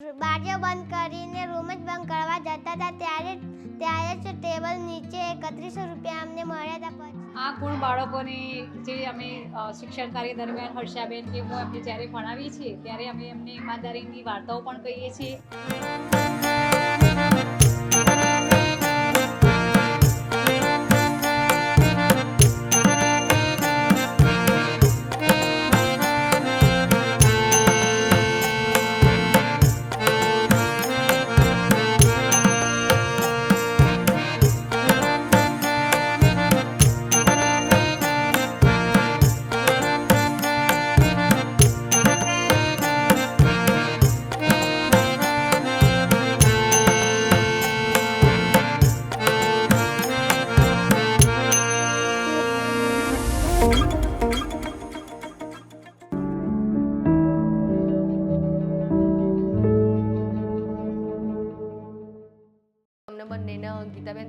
બારીઓ બંધ કરીને રૂમ જ બંધ કરવા જતા હતા. ત્યારે ત્યારે જ ટેબલ નીચે એકત્રીસો રૂપિયા અમને મળ્યા હતા પછી. આ ગુણ બાળકોને જે અમે શિક્ષણ કાર્ય દરમિયાન હર્ષાબેન કે હું એમને જ્યારે ભણાવીએ છીએ, ત્યારે અમે એમને ઈમાનદારીની વાર્તાઓ પણ કહીએ છીએ.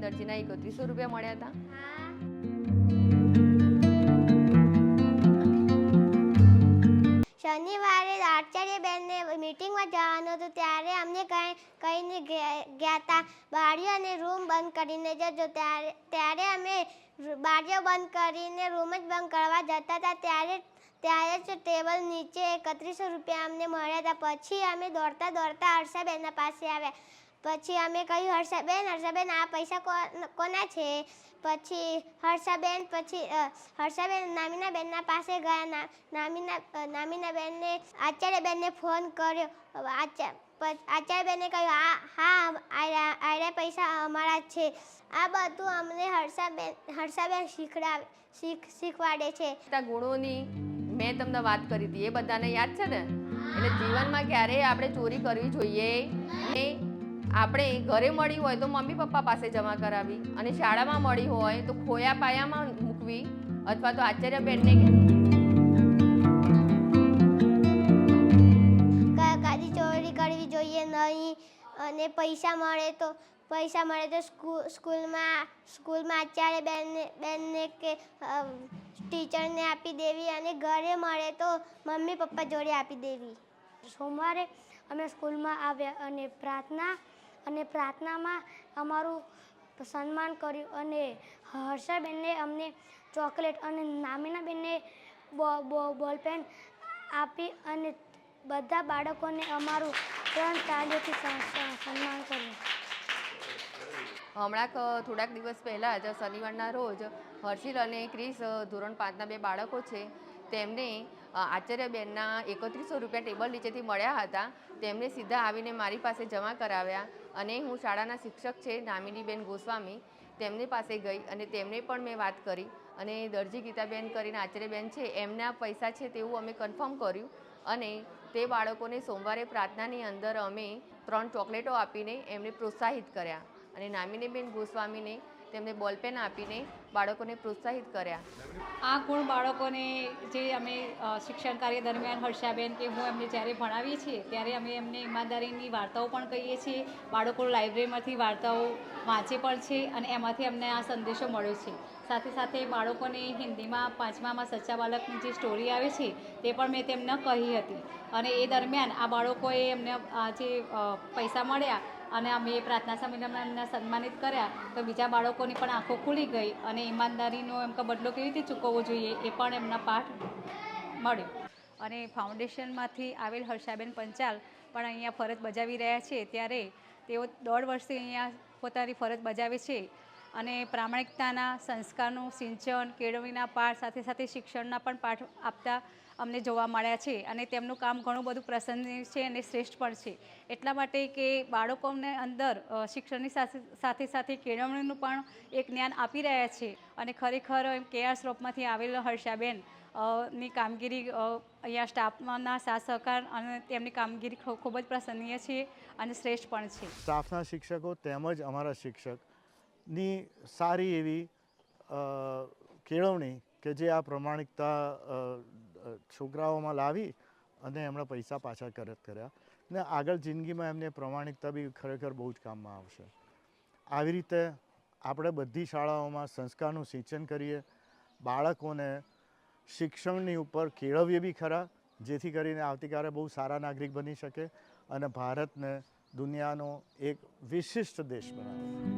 ગીતાબેન દરજીના એકત્રીસો રૂપિયા મળ્યા હતા. શનિવારે આચાર્યબેનને મીટિંગમાં જવાનું હતું. ત્યારે અમને કંઈ, કહીને ગયા હતા બારીઓ અને રૂમ બંધ કરીને જજો. ત્યારે ત્યારે અમે બારીઓ બંધ કરીને રૂમ જ બંધ કરવા જતા હતા ત્યારે ત્યારે જ ટેબલ નીચે એકત્રીસો રૂપિયા અમને મળ્યા હતા પછી અમે દોડતા દોડતા હર્ષાબેનના પાસે આવ્યા. પછી અમે કહ્યું, હર્ષાબેન હર્ષાબેન, આ પૈસા કોના છે? પછી હર્ષાબેન પછી હર્ષાબેન નામીનાબેનના પાસે ગયા. નામીના નામીનાબેનને, આચાર્યબેનને ફોન કર્યો. આચાર્યબેને કહ્યું હા હા, આયરા પૈસા અમારા જ છે. આ બધું અમને હર્ષાબેન હર્ષાબેન શીખડાવે, શીખ, શીખવાડે છે. ગુણોની મેં તમને વાત કરી હતી, એ બધાને યાદ છે ને? એટલે જીવનમાં ક્યારેય આપણે ચોરી કરવી જોઈએ નહીં. આપણે ઘરે મળી હોય તો મમ્મી પપ્પા પાસે જમા કરાવી. અને શાળામાં મળી હોય તો ખોયા પાયામાં મૂકવી અથવા તો આચાર્ય બેનને ક- કાજી ચોરી કરવી જોઈએ નહીં અને પૈસા મળે તો પૈસા મળે તો સ્કૂ, સ્કૂલમાં સ્કૂલમાં આચાર્ય બેનને બેનને કે ટીચરને આપી દેવી અને ઘરે મળે તો મમ્મી પપ્પા જોડે આપી દેવી. સોમવારે અમે સ્કૂલમાં આવ્યા અને પ્રાર્થના અને પ્રાર્થનામાં અમારું સન્માન કર્યું અને હર્ષાબેનને અમને ચોકલેટ અને નામીનાબેનને બોલપેન આપી અને બધા બાળકોને અમારું ત્રણ સ- સન્માન કર્યું. હમણાં થોડાક દિવસ પહેલાં જ શનિવારના રોજ હર્ષિલ અને ક્રિસ ધોરણ પાંચના બે બાળકો છે, તેમને આચાર્યબેનના એકત્રીસો રૂપિયા ટેબલ નીચેથી મળ્યા હતા. તેમને સીધા આવીને મારી પાસે જમા કરાવ્યા. અને હું શાળાના શિક્ષક છે નામિનીબેન ગોસ્વામી. તેમની પાસે ગઈ અને તેમને પણ મેં વાત કરી અને દરજી ગીતાબેન કરીને આચાર્યબેન છે, એમના પૈસા છે તેવું અમે કન્ફર્મ કર્યું અને તે બાળકોને સોમવારે પ્રાર્થનાની અંદર અમે ત્રણ ચોકલેટો આપીને એમને પ્રોત્સાહિત કર્યા અને નામિનીબેન ગોસ્વામીને તેમને બોલપેન આપીને બાળકોને પ્રોત્સાહિત કર્યા. આ ગુણ બાળકોને જે અમે શિક્ષણ કાર્ય દરમિયાન હર્ષાબેન કે હું એમને જ્યારે ભણાવીએ છીએ, ત્યારે અમે એમને ઈમાનદારીની વાર્તાઓ પણ કહીએ છીએ. બાળકો લાઇબ્રેરીમાંથી વાર્તાઓ વાંચે પણ છે અને એમાંથી અમને આ સંદેશો મળ્યો છે. સાથે સાથે બાળકોને હિન્દીમાં પાંચમામાં સચ્ચા બાલકની જે સ્ટોરી આવે છે, તે પણ મેં તેમને કહી હતી. અને એ દરમિયાન આ બાળકોએ એમને જે પૈસા મળ્યા અને અમે પ્રાર્થના સમયમાં એમને સન્માનિત કર્યા, તો બીજા બાળકોની પણ આંખો ખુલી ગઈ અને ઈમાનદારીનો એમ કે બદલો કેવી રીતે ચૂકવવો જોઈએ એ પણ એમના પાઠ મળ્યો. અને ફાઉન્ડેશનમાંથી આવેલ હર્ષાબેન પંચાલ પણ અહીંયા ફરજ બજાવી રહ્યા છે. ત્યારે તેઓ દોઢ વર્ષથી અહીંયા પોતાની ફરજ બજાવે છે. અને પ્રામાણિકતાના, સંસ્કારનું સિંચન, કેળવણીના પાઠ, સાથે સાથે શિક્ષણના પણ પાઠ આપતા અમને જોવા મળ્યા છે અને તેમનું કામ ઘણું બધું પ્રસન્નીય છે અને શ્રેષ્ઠ પણ છે. એટલા માટે કે બાળકોને અંદર શિક્ષણની સાથે સાથે કેળવણીનું પણ એક જ્ઞાન આપી રહ્યા છે અને ખરેખર એમ કેઆર શ્રોપમાંથી આવેલ હર્ષાબેનની કામગીરી અહીંયા સ્ટાફના સાથ સહકાર અને તેમની કામગીરી ખૂબ જ પ્રસન્નીય છે અને શ્રેષ્ઠ પણ છે. સ્ટાફના શિક્ષકો તેમજ અમારા શિક્ષકની સારી એવી કેળવણી કે જે આ પ્રમાણિકતા છોકરાઓમાં લાવી અને એમણે પૈસા પાછા કરત કર્યા. ને આગળ જિંદગીમાં એમને પ્રમાણિકતા બી ખરેખર બહુ જ કામમાં આવશે. આવી રીતે આપણે બધી શાળાઓમાં સંસ્કારનું સિંચન કરીએ, બાળકોને શિક્ષણની ઉપર કેળવીએ બી ખરા, જેથી કરીને આવતીકાલે બહુ સારા નાગરિક બની શકે અને ભારતને દુનિયાનો એક વિશિષ્ટ દેશ બનાવ્યો